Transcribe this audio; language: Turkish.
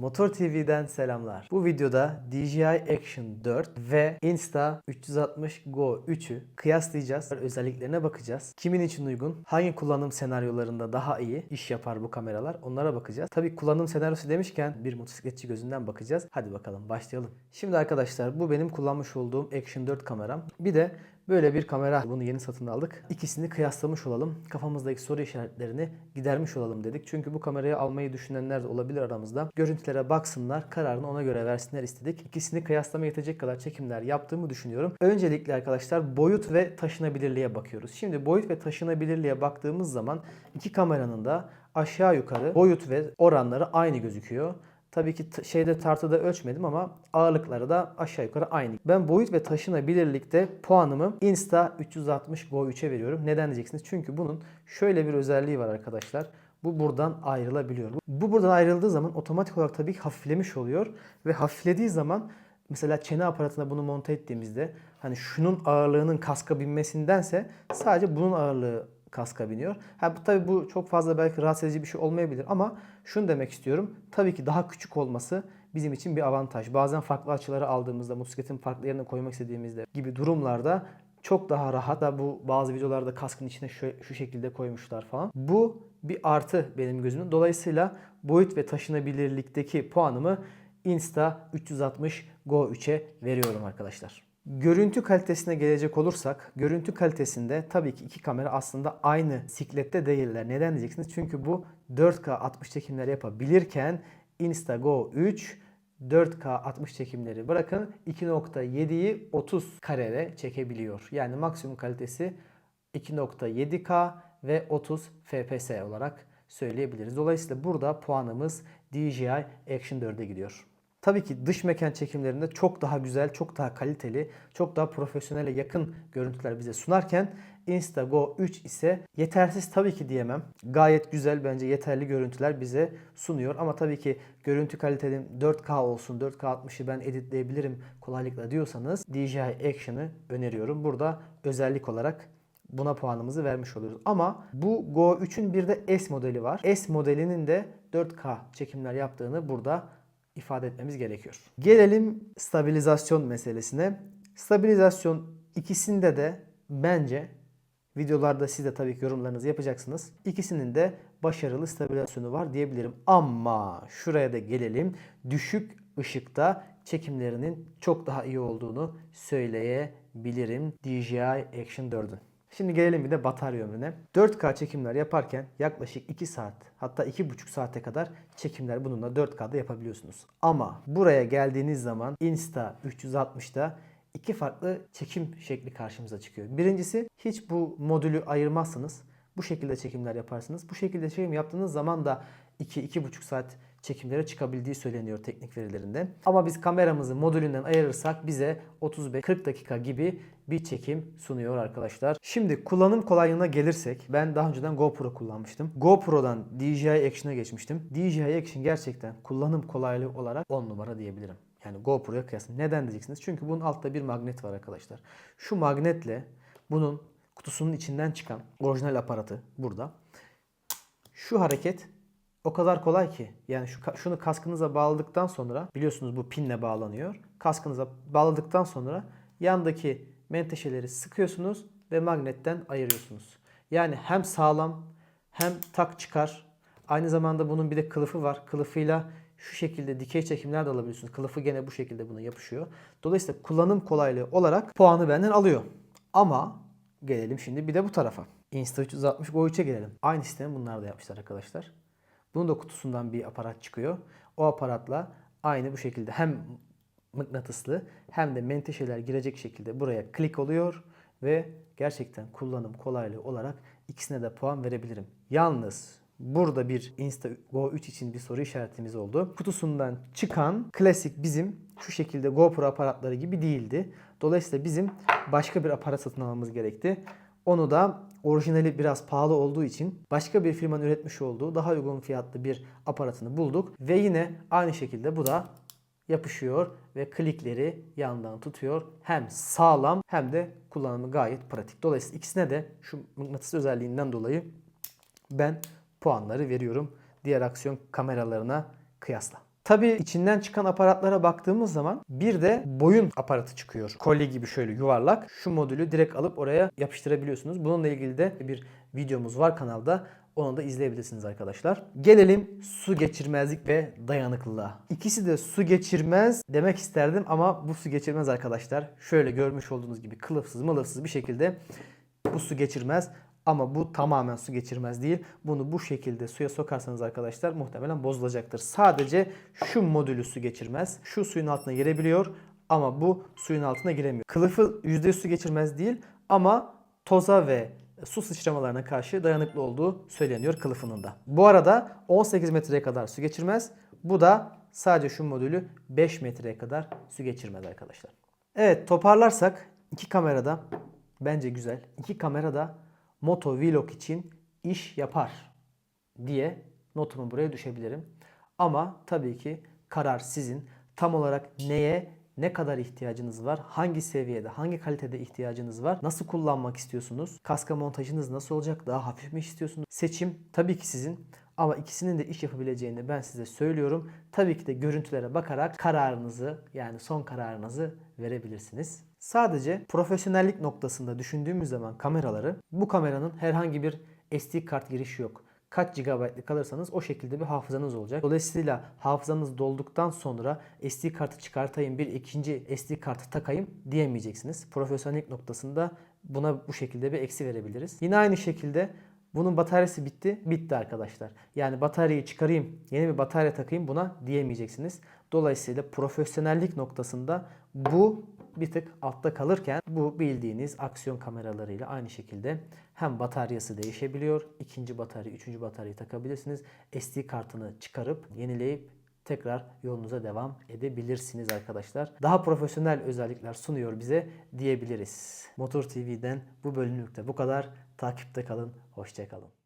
Motor TV'den selamlar. Bu videoda DJI Action 4 ve Insta360 Go 3'ü kıyaslayacağız. Özelliklerine bakacağız. Kimin için uygun? Hangi kullanım senaryolarında daha iyi iş yapar bu kameralar? Onlara bakacağız. Tabii kullanım senaryosu demişken bir motosikletçi gözünden bakacağız. Hadi bakalım başlayalım. Şimdi arkadaşlar bu benim kullanmış olduğum Action 4 kameram. Bir de Böyle bir kamera bunu yeni satın aldık. İkisini kıyaslamış olalım. Kafamızdaki soru işaretlerini gidermiş olalım dedik. Çünkü bu kamerayı almayı düşünenler de olabilir aramızda. Görüntülere baksınlar, kararını ona göre versinler istedik. İkisini kıyaslama yetecek kadar çekimler yaptığımı düşünüyorum. Öncelikle arkadaşlar boyut ve taşınabilirliğe bakıyoruz. Şimdi boyut ve taşınabilirliğe baktığımız zaman iki kameranın da aşağı yukarı boyut ve oranları aynı gözüküyor. Tabii ki şeyde tartıda ölçmedim ama ağırlıkları da aşağı yukarı aynı. Ben boyut ve taşınabilirlikte puanımı Insta 360 Go 3'e veriyorum. Neden diyeceksiniz? Çünkü bunun şöyle bir özelliği var arkadaşlar. Bu buradan ayrılabiliyor. Bu buradan ayrıldığı zaman otomatik olarak tabii ki hafiflemiş oluyor ve hafiflediği zaman mesela çene aparatına bunu monte ettiğimizde hani şunun ağırlığının kaska binmesindense sadece bunun ağırlığı kaska biniyor. Ha bu tabii bu çok fazla belki rahatsız edici bir şey olmayabilir ama şunu demek istiyorum. Tabii ki daha küçük olması bizim için bir avantaj. Bazen farklı açıları aldığımızda, motosikletin farklı yerine koymak istediğimizde gibi durumlarda çok daha rahat. Da bu bazı videolarda kaskın içine şu, şu şekilde koymuşlar falan. Bu bir artı benim gözümde. Dolayısıyla boyut ve taşınabilirlikteki puanımı Insta 360 Go 3'e veriyorum arkadaşlar. Görüntü kalitesine gelecek olursak, görüntü kalitesinde tabii ki iki kamera aslında aynı siklette değiller. Neden diyeceksiniz? Çünkü bu 4K 60 çekimler yapabilirken Instago 3 4K 60 çekimleri bırakın 2.7'yi 30 karede çekebiliyor. Yani maksimum kalitesi 2.7K ve 30 FPS olarak söyleyebiliriz. Dolayısıyla burada puanımız DJI Action 4'e gidiyor. Tabii ki dış mekan çekimlerinde çok daha güzel, çok daha kaliteli, çok daha profesyonele yakın görüntüler bize sunarken Instago 3 ise yetersiz tabii ki diyemem. Gayet güzel bence yeterli görüntüler bize sunuyor. Ama tabii ki görüntü kaliteli 4K olsun, 4K 60'ı ben editleyebilirim kolaylıkla diyorsanız DJI Action'ı öneriyorum. Burada özellik olarak buna puanımızı vermiş oluyoruz. Ama bu Go 3'ün bir de S modeli var. S modelinin de 4K çekimler yaptığını burada ifade etmemiz gerekiyor. Gelelim stabilizasyon meselesine. Stabilizasyon ikisinde de bence videolarda siz de tabii ki yorumlarınızı yapacaksınız. İkisinin de başarılı stabilizasyonu var diyebilirim. Ama şuraya da gelelim. Düşük ışıkta çekimlerinin çok daha iyi olduğunu söyleyebilirim DJI Action 4'ün. Şimdi gelelim bir de batarya ömrüne. 4K çekimler yaparken yaklaşık 2 saat hatta 2,5 saate kadar çekimler bununla 4K'da yapabiliyorsunuz. Ama buraya geldiğiniz zaman Insta 360'da iki farklı çekim şekli karşımıza çıkıyor. Birincisi hiç bu modülü ayırmazsınız. Bu şekilde çekimler yaparsınız. Bu şekilde çekim yaptığınız zaman da 2-2,5 saat çekimlere çıkabildiği söyleniyor teknik verilerinde. Ama biz kameramızı modülünden ayırırsak bize 35-40 dakika gibi bir çekim sunuyor arkadaşlar. Şimdi kullanım kolaylığına gelirsek ben daha önceden GoPro kullanmıştım. GoPro'dan DJI Action'a geçmiştim. DJI Action gerçekten kullanım kolaylığı olarak 10 numara diyebilirim. Yani GoPro'ya kıyasla. Neden diyeceksiniz? Çünkü bunun altta bir magnet var arkadaşlar. Şu magnetle bunun kutusunun içinden çıkan orijinal aparatı burada. Şu hareket o kadar kolay ki. Yani şu şunu kaskınıza bağladıktan sonra biliyorsunuz bu pinle bağlanıyor. Kaskınıza bağladıktan sonra yandaki menteşeleri sıkıyorsunuz ve magnetten ayırıyorsunuz. Yani hem sağlam hem tak çıkar. Aynı zamanda bunun bir de kılıfı var. Kılıfıyla şu şekilde dikey çekimler de alabiliyorsunuz. Kılıfı gene bu şekilde buna yapışıyor. Dolayısıyla kullanım kolaylığı olarak puanı benden alıyor. Ama gelelim şimdi bir de bu tarafa. Insta360 Go 3'e gelelim. Aynı sistemi bunlar da yapmışlar arkadaşlar. Bunun da kutusundan bir aparat çıkıyor. O aparatla aynı bu şekilde hem mıknatıslı hem de menteşeler girecek şekilde buraya klik oluyor ve gerçekten kullanım kolaylığı olarak ikisine de puan verebilirim. Yalnız burada bir Insta Go 3 için bir soru işaretimiz oldu. Kutusundan çıkan klasik bizim şu şekilde GoPro aparatları gibi değildi. Dolayısıyla bizim başka bir aparat satın almamız gerekti. Onu da orijinali biraz pahalı olduğu için başka bir firmanın üretmiş olduğu daha uygun fiyatlı bir aparatını bulduk. Ve yine aynı şekilde bu da yapışıyor ve klikleri yandan tutuyor. Hem sağlam hem de kullanımı gayet pratik. Dolayısıyla ikisine de şu mıknatıs özelliğinden dolayı ben puanları veriyorum diğer aksiyon kameralarına kıyasla. Tabii içinden çıkan aparatlara baktığımız zaman bir de boyun aparatı çıkıyor. Kolye gibi şöyle yuvarlak. Şu modülü direkt alıp oraya yapıştırabiliyorsunuz. Bununla ilgili de bir videomuz var kanalda. Onu da izleyebilirsiniz arkadaşlar. Gelelim su geçirmezlik ve dayanıklılığa. İkisi de su geçirmez demek isterdim ama bu su geçirmez arkadaşlar. Şöyle görmüş olduğunuz gibi kılıfsız mılıfsız bir şekilde bu su geçirmez. Ama bu tamamen su geçirmez değil. Bunu bu şekilde suya sokarsanız arkadaşlar muhtemelen bozulacaktır. Sadece şu modülü su geçirmez. Şu suyun altına girebiliyor ama bu suyun altına giremiyor. Kılıfı %100 su geçirmez değil ama toza ve su sıçramalarına karşı dayanıklı olduğu söyleniyor kılıfının da. Bu arada 18 metreye kadar su geçirmez. Bu da sadece şu modülü 5 metreye kadar su geçirmez arkadaşlar. Evet toparlarsak iki kamerada bence güzel. İki kamera Moto Vlog için iş yapar diye notumu buraya düşebilirim. Ama tabii ki karar sizin. Tam olarak neye ne kadar ihtiyacınız var? Hangi seviyede, hangi kalitede ihtiyacınız var? Nasıl kullanmak istiyorsunuz? Kaska montajınız nasıl olacak? Daha hafif mi istiyorsunuz? Seçim tabii ki sizin. Ama ikisinin de iş yapabileceğini ben size söylüyorum. Tabii ki de görüntülere bakarak kararınızı yani son kararınızı verebilirsiniz. Sadece profesyonellik noktasında düşündüğümüz zaman kameraları bu kameranın herhangi bir SD kart girişi yok. Kaç GB'lık alırsanız o şekilde bir hafızanız olacak. Dolayısıyla hafızanız dolduktan sonra SD kartı çıkartayım bir ikinci SD kartı takayım diyemeyeceksiniz. Profesyonellik noktasında buna bu şekilde bir eksi verebiliriz. Yine aynı şekilde bunun bataryası bitti. Bitti arkadaşlar. Yani bataryayı çıkarayım, yeni bir batarya takayım buna diyemeyeceksiniz. Dolayısıyla profesyonellik noktasında bu bir tık altta kalırken bu bildiğiniz aksiyon kameralarıyla aynı şekilde hem bataryası değişebiliyor. ikinci batarya, üçüncü bataryayı takabilirsiniz. SD kartını çıkarıp yenileyip tekrar yolunuza devam edebilirsiniz arkadaşlar. Daha profesyonel özellikler sunuyor bize diyebiliriz. Motor TV'den bu bölümlükte bu kadar. Takipte kalın, hoşçakalın.